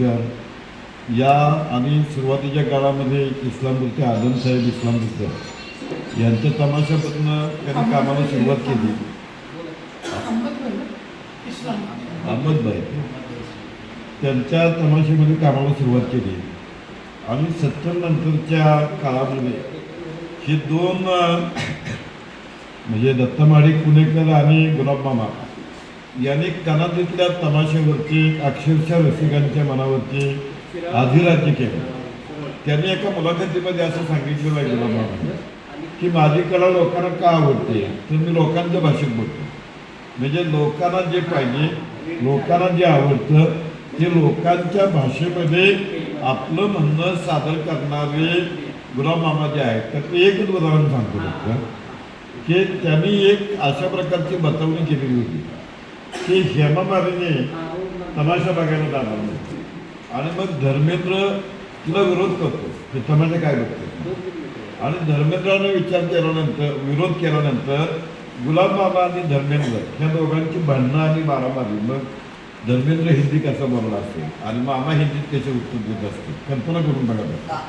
खानविलकर या आणि सुरुवातीच्या काळामध्ये इस्लामपूरचे आदमसाहेब इस्लामपूरकर यांच्या तमाशापासून त्यांनी कामाला सुरुवात केली. अहमदभाई त्यांच्या तमाशामध्ये कामाला सुरुवात केली. आणि सत्तर नंतरच्या काळामध्ये हे दोन म्हणजे दत्तमाडी पुणेकर आणि गुलाबमामा यांनी कनातीतल्या तमाशेवरती अक्षरशः रसिकांच्या मनावरती आधीराज्य केलं. त्यांनी एका मुलाखतीमध्ये असं सांगितलेलं आहे गुलाबमामा की माझी कला लोकांना का आवडते? तर मी लोकांच्या भाषेत बोलतो. म्हणजे लोकांना जे पाहिजे लोकांना जे आवडतं ते लोकांच्या भाषेमध्ये आपलं म्हणणं सादर करणारे गुलाम मामा जे आहेत तर एकच उदाहरण सांगतो की त्यांनी एक अशा प्रकारची बतावणी केलेली होती. की हेमा मालिनी तमाशा बघायला जाणार नाही. आणि मग धर्मेंद्र तिला विरोध करतो. हे तमाशा काय बघतो? आणि धर्मेंद्राने विचार केल्यानंतर विरोध केल्यानंतर गुलाब बाबा आणि धर्मेंद्र ह्या दोघांची भांडणं आणि मारामारी. मग धर्मेंद्र हिंदी कसा बोलला असेल? आणि मामा हिंदीत कसे उत्तर देत असतील? कल्पना करून बघा.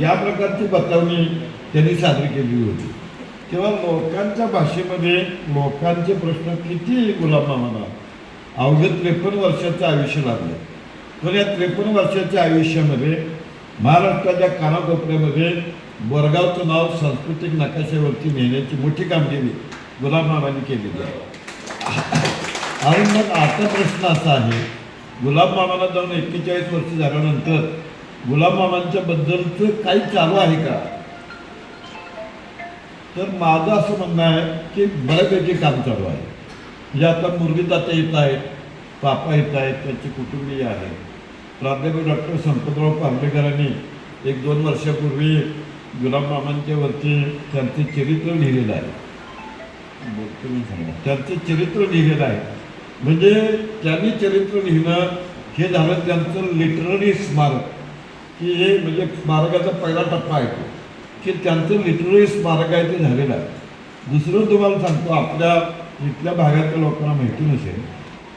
या प्रकारची बतावणी त्यांनी सादर केली होती. तेव्हा लोकांच्या भाषेमध्ये लोकांचे प्रश्न किती गुलाब म्हणा अवघ्या त्रेपन्न वर्षाचं आयुष्य लागलं. पण या त्रेपन्न वर्षाच्या आयुष्यामध्ये महाराष्ट्राच्या कानाकोपऱ्यामध्ये बोरगावचं नाव सांस्कृतिक नकाशावरती नेण्याची मोठी कामगिरी गुलाबमामांनी केलेली आहे. आणि मग आता प्रश्न असा आहे गुलाबमामाला जाऊन एक्केचाळीस वर्ष झाल्यानंतर गुलाबमामांच्या बद्दलचं काही चालू आहे का? तर माझं असं म्हणणं आहे की बऱ्यापैकी काम चालू आहे. म्हणजे आता मुरलीदाता येत आहेत पापा येत आहेत त्यांचे कुटुंबीय आहेत प्राध्यापक डॉक्टर संपतराव पार्लेकरांनी एक दोन वर्षापूर्वी गुलाबमामांच्या वरती त्यांचे चरित्र लिहिलेलं आहे. बोलतो मी सांगा. त्यांचं चरित्र लिहिलेलं आहे. म्हणजे त्यांनी चरित्र लिहिणं हे झालं त्यांचं लिटररी स्मारक. की हे म्हणजे स्मारकाचा पहिला टप्पा आहे तो. की त्यांचं लिटररी स्मारक आहे ते झालेलं आहे. दुसरं तुम्हाला सांगतो आपल्या इथल्या भागातल्या लोकांना माहिती नसेल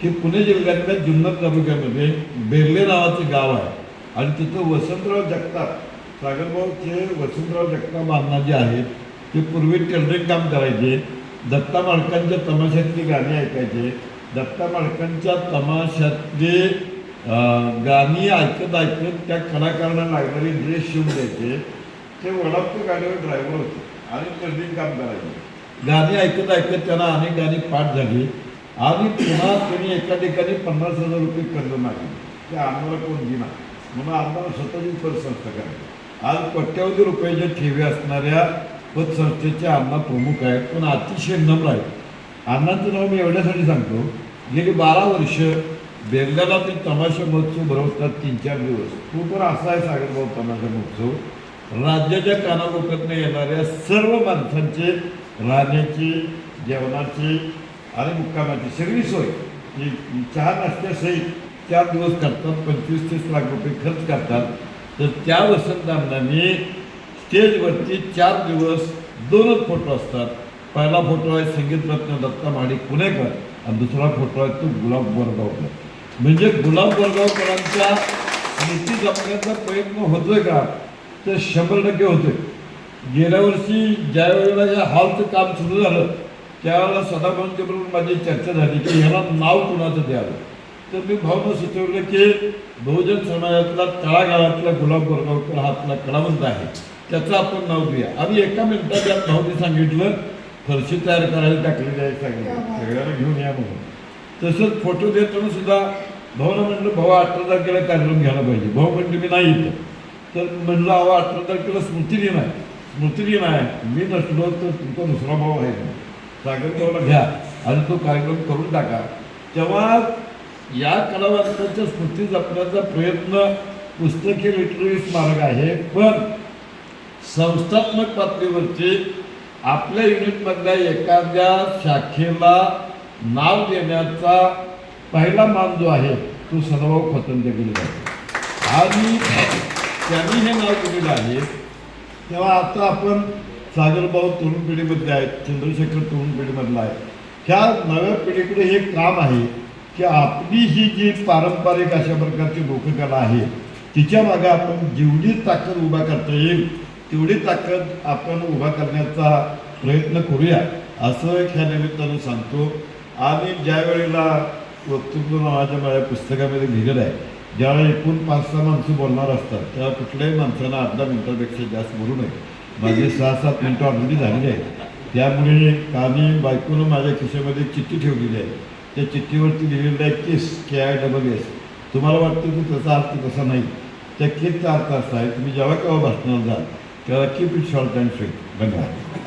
की पुणे जिल्ह्यातल्या जुन्नर तालुक्यामध्ये बेर्ले नावाचं गाव आहे. आणि तिथं वसंतराव जगताप सागरभाऊचे वसंतराव जगताप अण्णा जे आहेत. ते पूर्वी टेलरिंग काम करायचे. दत्ता माळकांच्या तमाशातली गाणी ऐकायचे. दत्ता माळकांच्या तमाशातले गाणी ऐकत ऐकत त्या कलाकारांना लागणारे ड्रेस शिवून द्यायचे. ते वडापूर गाडीवर ड्रायव्हर होते. आणि टेलरिंग काम करायचे. गाणी ऐकत ऐकत त्यांना अनेक गाणी पाठ झाली. आणि पुन्हा त्यांनी एका ठिकाणी पन्नास हजार रुपये कर्ज मागले. ते आम्हाला कोण दिना म्हणून आम्हाला स्वतःची पतसंस्था करायची. आज कोट्यावधी रुपयाच्या ठेवी असणाऱ्या पतसंस्थेचे अण्णा प्रमुख आहेत. पण अतिशय नम्र आहेत. अण्णांचं नाव मी एवढ्यासाठी सांगतो. गेली बारा वर्ष बेंगाला ते तमाशा महोत्सव भरवतात तीन चार दिवस. तो पण असा आहे सागरभाऊ तमाशा महोत्सव. राज्याच्या कानाकोपऱ्यातनं येणाऱ्या सर्व माणसांचे राहण्याची जेवणाची आणि मुक्कामाची सगळी सोय. ही चहा नाश्त्यासहित चार दिवस करतात पंचवीस तीस लाख रुपये खर्च करतात. तर त्या वसंतांनी स्टेजवरती चार दिवस दोनच फोटो असतात. पहिला फोटो आहे संगीतरत्न दत्ता महाडिक पुणेकर आणि दुसरा फोटो आहे तो गुलाब बोरगावकर म्हणजे गुलाब बोरगावकरांच्या स्मृती जपण्याचा प्रयत्न होतोय का? ते शंभर टक्के होते. गेल्या वर्षी ज्या वेळेला या हॉलचं काम सुरू झालं त्यावेळेला सदाभाऊंच्याबरोबर माझी चर्चा झाली की ह्याला नाव कुणाचं द्यावं? तर मी भावना सुचवलं की बहुजन समाजातला तळागाळातला गुलाब बोरगावकर हा आपला कलावंत आहे. त्याचं आपण नाव देऊया. आणि एका मिनिटात या भाऊने सांगितलं फरशी तयार करायला टाकलेली आहे सांगितलं सगळ्यांना घेऊन या म्हणून. तसंच फोटो देताना सुद्धा भाऊला म्हटलं भाऊ अठरा तारखेला कार्यक्रम घ्यायला पाहिजे. भाऊ म्हणजे मी नाही येतं तर म्हणलं अहो अठरा तारखेला स्मृती दिन आहे. स्मृती आहे. मी नसलो तर तुमचा दुसरा भाऊ आहे. का सागर भाऊला घ्या आणि तो कार्यक्रम करून टाका. तेव्हा या कलावंतांच्या स्मृती जपण्याचा प्रयत्न पुस्तकी लिटररी स्मारक आहे. पण संस्थात्मक पातळीवरती आपल्या युनिटमधल्या एखाद्या शाखेला नाव देण्याचा पहिला मान जो आहे तो सदाभाऊ खतंजकडे जातो आणि त्यांनी हे नाव दिलेलं आहे तेव्हा आता आपण सागरभाऊ तरुण पिढीमध्ये आहेत चंद्रशेखर तरुण पिढीमधला आहे. ह्या नव्या पिढीकडे हे काम आहे की आपली ही जी पारंपरिक अशा प्रकारची लोककला आहे तिच्यामागे आपण जेवढी ताकद उभा करता येईल तेवढी ताकद आपण उभा करण्याचा प्रयत्न करूया असं एक ह्या निमित्तानं सांगतो. आणि ज्या वेळेला वक्तृत्व नावाच्या माझ्या पुस्तकामध्ये लिहिलेलं आहे ज्यावेळी एकूण पाच सहा माणसं बोलणार असतात तेव्हा कुठल्याही माणसानं अर्धा मिनिटापेक्षा जास्त बोलू नये. माझे सहा सात मिनटं ऑलरेडी झालेली आहेत. त्यामुळे काने बायकोनं माझ्या खिशामध्ये चिठ्ठी ठेवलेली आहे. त्या चिठ्ठीवरती लिहिलेलं आहे kiss K I double S तुम्हाला वाटतं की त्याचा अर्थ तसा नाही. त्या किसचा अर्थ असा आहे तुम्ही जेव्हा केव्हा भाषणाला जाल तेव्हा keep it short and sweet धन्यवाद.